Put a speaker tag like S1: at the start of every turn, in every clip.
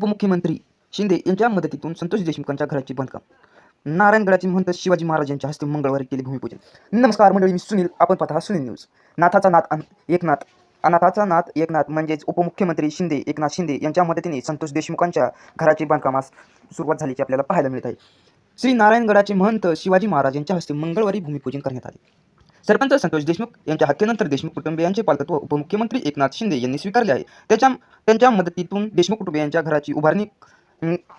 S1: उपमुख्यमंत्री शिंदे यांच्या मदतीतून संतोष देशमुखांच्या घराचे बांधकाम. नारायणगडाचे महंत शिवाजी महाराज यांच्या हस्ते मंगळवारी केले भूमिपूजन. नमस्कार मंडळी मी सुनील. आपण पाहता सुनील न्यूज. नाथाचा नाथ एकनाथ. अनाथाचा नाथ एकनाथ म्हणजेच उपमुख्यमंत्री शिंदे एकनाथ शिंदे यांच्या मदतीने संतोष देशमुखांच्या घराचे बांधकामास सुरुवात झाल्याची आपल्याला पाहायला मिळत आहे. श्री नारायणगडाचे महंत शिवाजी महाराज यांच्या हस्ते मंगळवारी भूमिपूजन करण्यात आले. सरपंच संतोष देशमुख यांच्या हत्येनंतर देशमुख कुटुंबियांचे पालकत्व उपमुख्यमंत्री एकनाथ शिंदे यांनी स्वीकारले आहे. त्याच्या त्यांच्या मदतीतून देशमुख कुटुंबियांच्या घराची उभारणी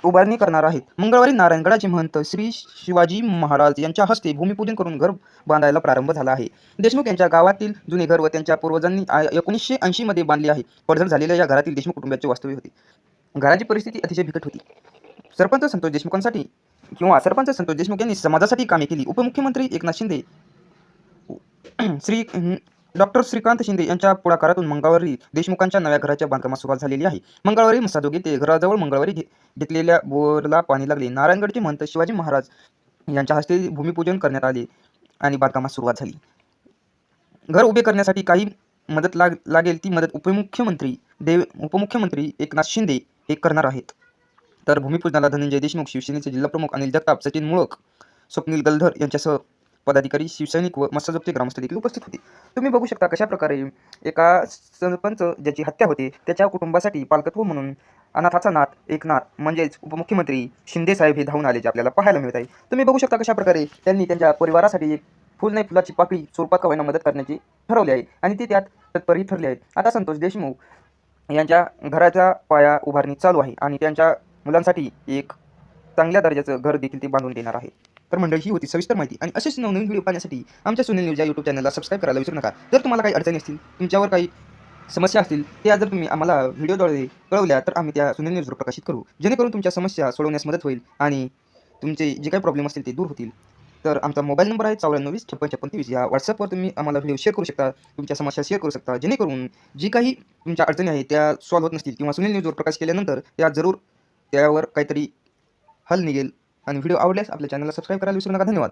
S1: उभारणी करणार आहेत. मंगळवारी नारायणगडाचे महंत श्री शिवाजी महाराज यांच्या हस्ते भूमिपूजन करून घर बांधायला प्रारंभ झाला आहे. देशमुख यांच्या गावातील जुने घर व त्यांच्या पूर्वजांनी एकोणीसशे ऐंशीमध्ये बांधले आहे. पडझड झालेल्या या घरातील देशमुख कुटुंबाचे वास्तव्य होते. घराची परिस्थिती अतिशय बिकट होती. सरपंच संतोष देशमुखांसाठी किंवा सरपंच संतोष देशमुख यांनी समाजासाठी कामे केली. उपमुख्यमंत्री एकनाथ शिंदे श्री डॉक्टर श्रीकांत शिंदे यांच्या पुढाकारातून मंगळवारी देशमुखांच्या नव्या घराच्या बांधकामास सुरुवात झालेली आहे. मंगळवारी मसाजोगी ते घराजवळ मंगळवारी घेतलेल्या बोरला पाणी लागले. नारायणगडचे महंत शिवाजी महाराज यांच्या हस्ते भूमिपूजन करण्यात आले आणि बांधकामास सुरुवात झाली. घर उभे करण्यासाठी काही मदत लाग लागेल ती मदत उपमुख्यमंत्री देव उपमुख्यमंत्री एकनाथ शिंदे हे करणार आहेत. तर भूमिपूजनाला धनंजय देशमुख शिवसेनेचे जिल्हाप्रमुख अनिल जगताप सचिन मुळक स्वप्नील गलधर यांच्यासह पदाधिकारी शिवसैनिक व मत्स्यजोगते ग्रामस्थ देखील उपस्थित होते. तुम्ही बघू शकता कशा प्रकारे एका सरपंच ज्याची हत्या होते त्याच्या कुटुंबासाठी पालकत्व म्हणून अनाथाचा नाथ एकनाथ म्हणजेच उपमुख्यमंत्री शिंदेसाहेब हे धावून आल्याचे आपल्याला पाहायला मिळत आहे. तुम्ही बघू शकता कशा प्रकारे त्यांनी त्यांच्या परिवारासाठी एक फुल नाही फुलाची पाकळी स्वरूपात कवायना मदत करण्याची ठरवली आहे आणि ते त्यात तत्परही ठरले आहेत आता संतोष देशमुख यांच्या घराचा पाया उभारणी चालू आहे आणि त्यांच्या मुलांसाठी एक चांगल्या दर्जाचं घर देखील ते बांधून देणार आहे. तर मंडळी ही होती सविस्तर माहिती. आणि असेच नवनवीन व्हिडिओ पाहण्यासाठी आमच्या सुनील न्यूज या यूट्यूब चॅनलला सबस्क्राईब करायला विसरू नका. जर तुम्हाला काही अडचणी असतील तुमच्यावर काही समस्या असतील त्या जर तुम्ही आम्हाला व्हिडिओद्वारे कळवल्या तर आम्ही त्या सुनील न्यूजवर प्रकाशित करू. जेणेकरून तुमच्या समस्या सोडवण्यास मदत होईल आणि तुमचे जे काही प्रॉब्लेम असतील ते दूर होतील. तर आमचा मोबाईल नंबर आहे चौऱ्याण्णव वीस छप्पन छप्पन तीस या व्हॉट्सअपवर तुम्ही आम्हाला व्हिडिओ शेअर करू शकता तुमच्या समस्या शेअर करू शकता. जेणेकरून जी काही तुमच्या अडचणी आहेत त्या सॉल्व्ह होत नसतील किंवा सुनील न्यूजवर प्रकाश केल्यानंतर त्या जरूर त्यावर काहीतरी हल निघेल. आणि व्हिडिओ आवडल्यास आपल्या चॅनलला सबस्क्राईब करायला विसरू नका. धन्यवाद.